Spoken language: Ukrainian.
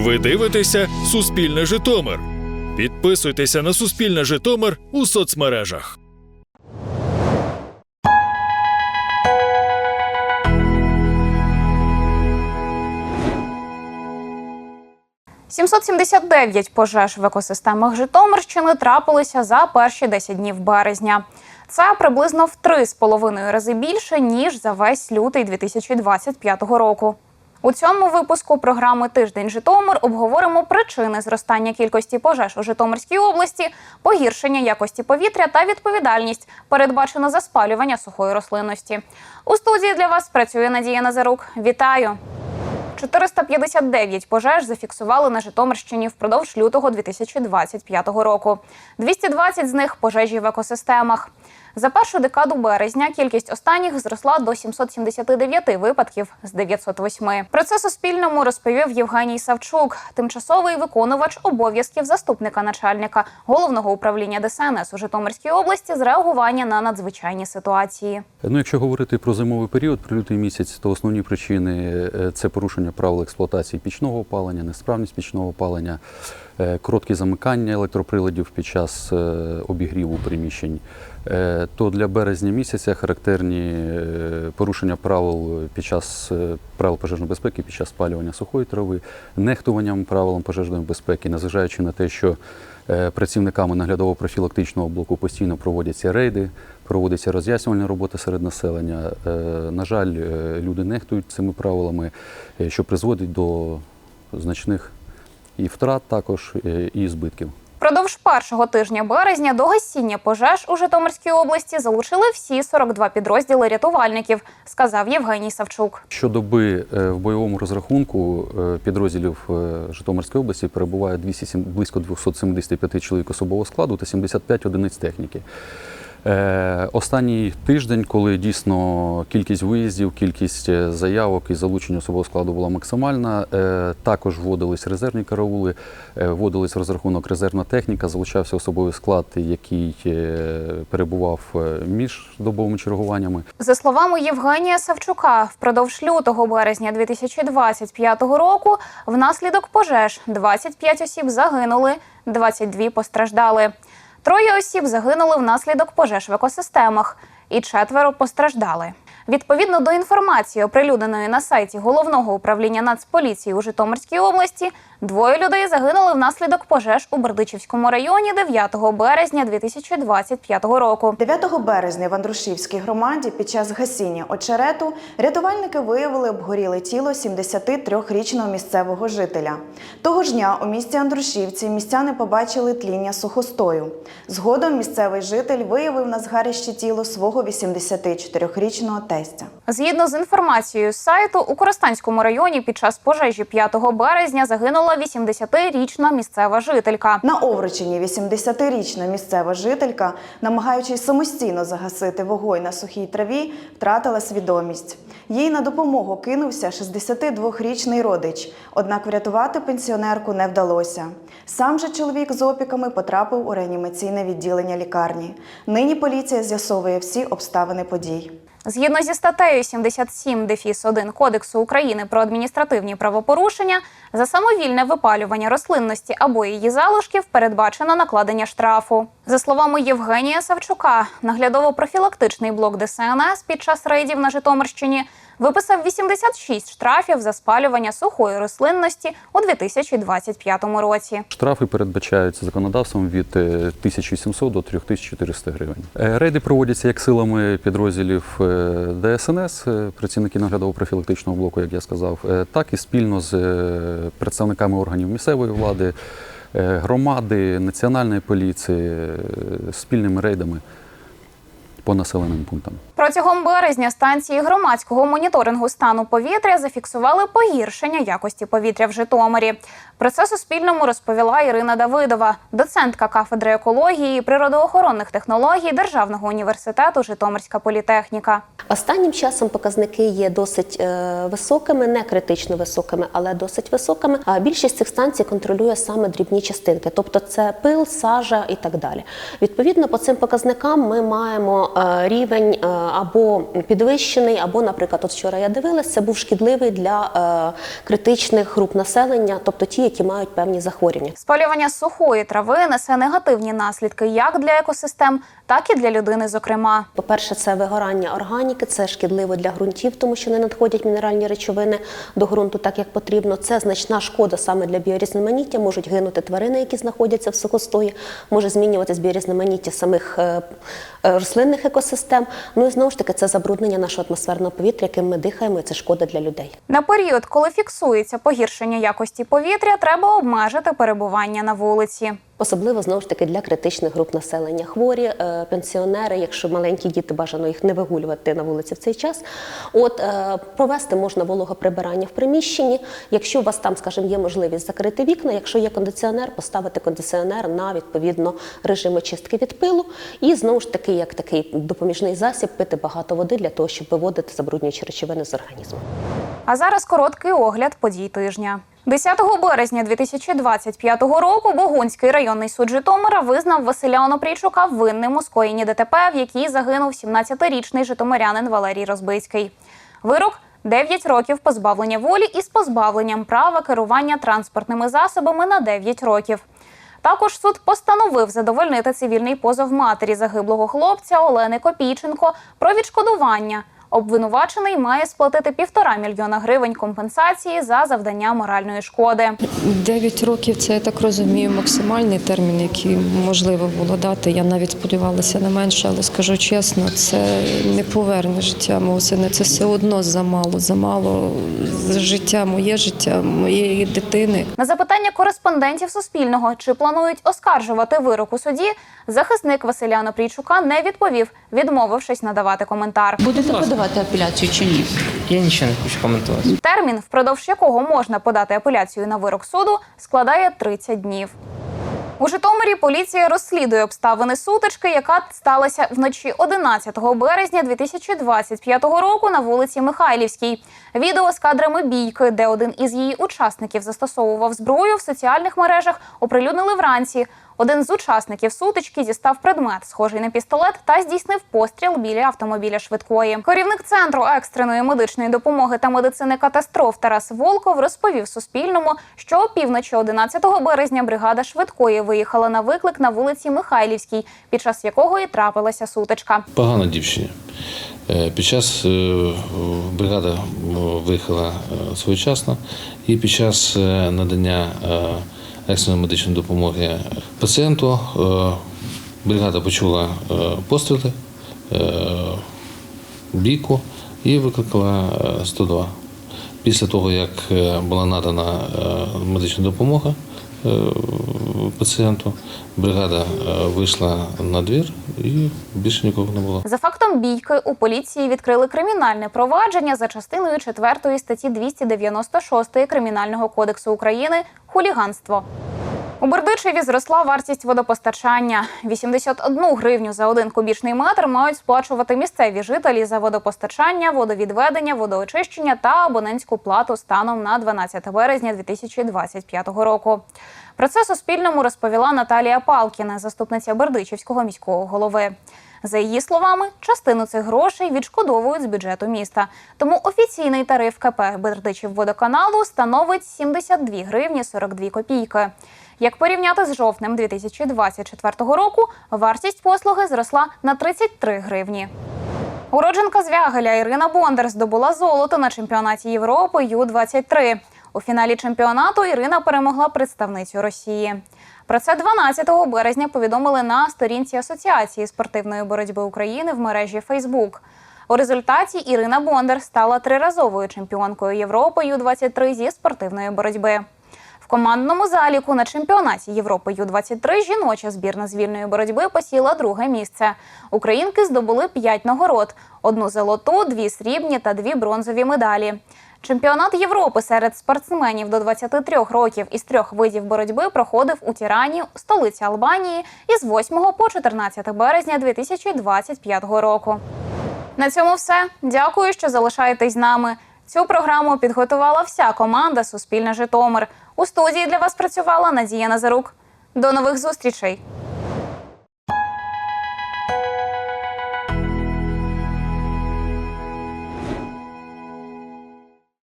Ви дивитеся Суспільне Житомир. Підписуйтеся на Суспільне Житомир у соцмережах. – 779 пожеж в екосистемах Житомирщини трапилися за перші 10 днів березня. Це приблизно в 3,5 рази більше, ніж за весь лютий 2025 року. У цьому випуску програми Тиждень Житомир обговоримо причини зростання кількості пожеж у Житомирській області, погіршення якості повітря та відповідальність, передбачено за спалювання сухої рослинності. У студії для вас працює Надія Назарук. Вітаю! 459 пожеж зафіксували на Житомирщині впродовж лютого 2025 року. 220 з них пожежі в екосистемах. За першу декаду березня кількість останніх зросла до 779 випадків з 908. Про це Суспільному розповів Євгеній Савчук, тимчасовий виконувач обов'язків заступника начальника головного управління ДСНС у Житомирській області з реагування на надзвичайні ситуації. Ну, якщо говорити про зимовий період, про лютий місяць, то основні причини е, це порушення правил експлуатації пічного опалення, несправність пічного опалення, короткі замикання електроприладів під час е, обігріву приміщень. Е, То для березня місяця характерні е, порушення правил під час е, правил пожежної безпеки, під час спалювання сухої трави, нехтуванням правилам пожежної безпеки, незважаючи на те, що Е, Працівниками наглядово-профілактичного блоку постійно проводяться рейди, проводиться роз'яснювальна робота серед населення. Е, На жаль, е, люди нехтують цими правилами, е, що призводить до значних і втрат також, е, і збитків. Продовж першого тижня березня до гасіння пожеж у Житомирській області залучили всі 42 підрозділи рятувальників, сказав Євгеній Савчук. Щодоби е, в бойовому розрахунку е, підрозділів Житомирської області перебуває 207 близько 275 чоловік особового складу та 75 одиниць техніки. Е, Останній тиждень, коли дійсно кількість виїздів, кількість е, заявок і залучення особового складу була максимальна, е, також вводились резервні караули, вводились розрахунок резервна техніка, залучався особовий склад, який перебував між добовими чергуваннями. За словами Євгенія Савчука, впродовж лютого березня 2025 року внаслідок пожеж 25 осіб загинули, 22 постраждали. Троє осіб загинули внаслідок пожеж в екосистемах, і четверо постраждали. Відповідно до інформації, оприлюдненої на сайті головного управління Нацполіції у Житомирській області, двоє людей загинули внаслідок пожеж у Бердичівському районі 9 березня 2025 року. 9 березня в Андрушівській громаді під час гасіння очерету рятувальники виявили обгоріле тіло 73-річного місцевого жителя. Того ж дня у місті Андрушівці містяни побачили тління сухостою. Згодом місцевий житель виявив на згарищі тіло свого 84-річного тестя. Згідно з інформацією з сайту, у Коростенському районі під час пожежі 5 березня загинула 80-річна місцева жителька. На Овручині 80-річна місцева жителька, намагаючись самостійно загасити вогонь на сухій траві, втратила свідомість. Їй на допомогу кинувся 62-річний родич, однак врятувати пенсіонерку не вдалося. Сам же чоловік з опіками потрапив у реанімаційне відділення лікарні. Нині поліція з'ясовує всі обставини подій. Згідно зі статтею 77 дефіс 1 Кодексу України про адміністративні правопорушення, за самовільне випалювання рослинності або її залишків передбачено накладення штрафу. За словами Євгенія Савчука, наглядово-профілактичний блок ДСНС під час рейдів на Житомирщині виписав 86 штрафів за спалювання сухої рослинності у 2025 році. Штрафи передбачаються законодавством від е, 1700 до 3400 гривень. Е, Рейди проводяться як силами підрозділів е, ДСНС, е, працівники наглядово-профілактичного блоку, як я сказав, е, так і спільно з е, представниками органів місцевої влади, е, громади, національної поліції, е, спільними рейдами по населеним пунктам. Протягом березня станції громадського моніторингу стану повітря зафіксували погіршення якості повітря в Житомирі. Про це Суспільному розповіла Ірина Давидова, доцентка кафедри екології і природоохоронних технологій Державного університету Житомирська політехніка. Останнім часом показники є досить е, високими, не критично високими, але досить високими. А більшість цих станцій контролює саме дрібні частинки, тобто це пил, сажа і так далі. Відповідно, по цим показникам ми маємо рівень е, або підвищений, або, наприклад, от вчора я дивилася, це був шкідливий для е, критичних груп населення, тобто ті, які мають певні захворювання. Спалювання сухої трави несе негативні наслідки як для екосистем, так і для людини, зокрема. По-перше, це вигорання органіки, це шкідливо для ґрунтів, тому що не надходять мінеральні речовини до ґрунту так, як потрібно. Це значна шкода саме для біорізноманіття. Можуть гинути тварини, які знаходяться в сухостої, може змінюватись біорізноманіття самих е, е, екосистем. Ну і знову ж таки, це забруднення нашого атмосферного повітря, яким ми дихаємо, і це шкода для людей. На період, коли фіксується погіршення якості повітря, треба обмежити перебування на вулиці. Особливо знову ж таки для критичних груп населення. Хворі, е, пенсіонери, якщо маленькі діти, бажано їх не вигулювати на вулиці в цей час. От е, провести можна вологоприбирання в приміщенні. Якщо у вас там, скажімо, є можливість закрити вікна, якщо є кондиціонер, поставити кондиціонер на відповідно режим очистки від пилу. І знову ж таки, як такий допоміжний засіб, пити багато води для того, щоб виводити забруднюючі речовини з організму. А зараз короткий огляд подій тижня. 10 березня 2025 року Богунський районний суд Житомира визнав Василя Онопрійчука винним у скоєнні ДТП, в якій загинув 17-річний житомирянин Валерій Розбицький. Вирок 9 років позбавлення волі із позбавленням права керування транспортними засобами на 9 років. Також суд постановив задовольнити цивільний позов матері загиблого хлопця Олени Копійченко про відшкодування. Обвинувачений має сплатити півтора мільйона гривень компенсації за завдання моральної шкоди. 9 років це я так розумію максимальний термін, який можливо було дати. Я навіть сподівалася на менше, але скажу чесно, це не поверне життя мого сина. Це все одно замало, замало життя, моє життя, моєї дитини. На запитання кореспондентів Суспільного, чи планують оскаржувати вирок у суді, захисник Василя Напрійчука не відповів, відмовившись надавати коментар. Будете подавати апеляцію чи ні? Я нічого не хочу коментувати. Термін, впродовж якого можна подати апеляцію на вирок суду, складає 30 днів. У Житомирі поліція розслідує обставини сутички, яка сталася вночі 11 березня 2025 року на вулиці Михайлівській. Відео з кадрами бійки, де один із її учасників застосовував зброю в соціальних мережах, оприлюднили вранці. Один з учасників сутички дістав предмет, схожий на пістолет, та здійснив постріл біля автомобіля швидкої. Керівник центру екстреної медичної допомоги та медицини катастроф Тарас Волков розповів Суспільному, що опівночі 11 березня бригада швидкої виїхала на виклик на вулиці Михайлівській, під час якого і трапилася сутичка. Погано дівчині. Е, Під час е, бригада е, виїхала своєчасно, і під час надання екстреної медичної допомоги пацієнту е, бригада почула е, постріли, е, бійку і викликала е, 102. Після того, як була надана медична допомога пацієнту, бригада е, вийшла на двір і більше нікого не було. За фактом бійки у поліції відкрили кримінальне провадження за частиною 4 статті 296 Кримінального кодексу України хуліганство. У Бердичеві зросла вартість водопостачання. 81 гривню за один кубічний метр мають сплачувати місцеві жителі за водопостачання, водовідведення, водоочищення та абонентську плату станом на 12 березня 2025 року. Про це Суспільному розповіла Наталія Палкіна, заступниця Бердичівського міського голови. За її словами, частину цих грошей відшкодовують з бюджету міста. Тому офіційний тариф КП Бердичівводоканалу становить 72 гривні 42 копійки. Як порівняти з жовтнем 2024 року, вартість послуги зросла на 33 гривні. Уродженка Звягеля Ірина Бондар здобула золото на чемпіонаті Європи Ю-23. У фіналі чемпіонату Ірина перемогла представницю Росії. Про це 12 березня повідомили на сторінці Асоціації спортивної боротьби України в мережі Фейсбук. У результаті Ірина Бондар стала триразовою чемпіонкою Європи Ю-23 зі спортивної боротьби. Командному заліку на чемпіонаті Європи Ю-23 жіноча збірна з вільної боротьби посіла друге місце. Українки здобули п'ять нагород: одну золоту, дві срібні та дві бронзові медалі. Чемпіонат Європи серед спортсменів до 23 років із трьох видів боротьби проходив у Тірані, столиці Албанії, із 8 по 14 березня 2025 року. На цьому все. Дякую, що залишаєтесь з нами. Цю програму підготувала вся команда Суспільне Житомир. У студії для вас працювала Надія Назарук. До нових зустрічей!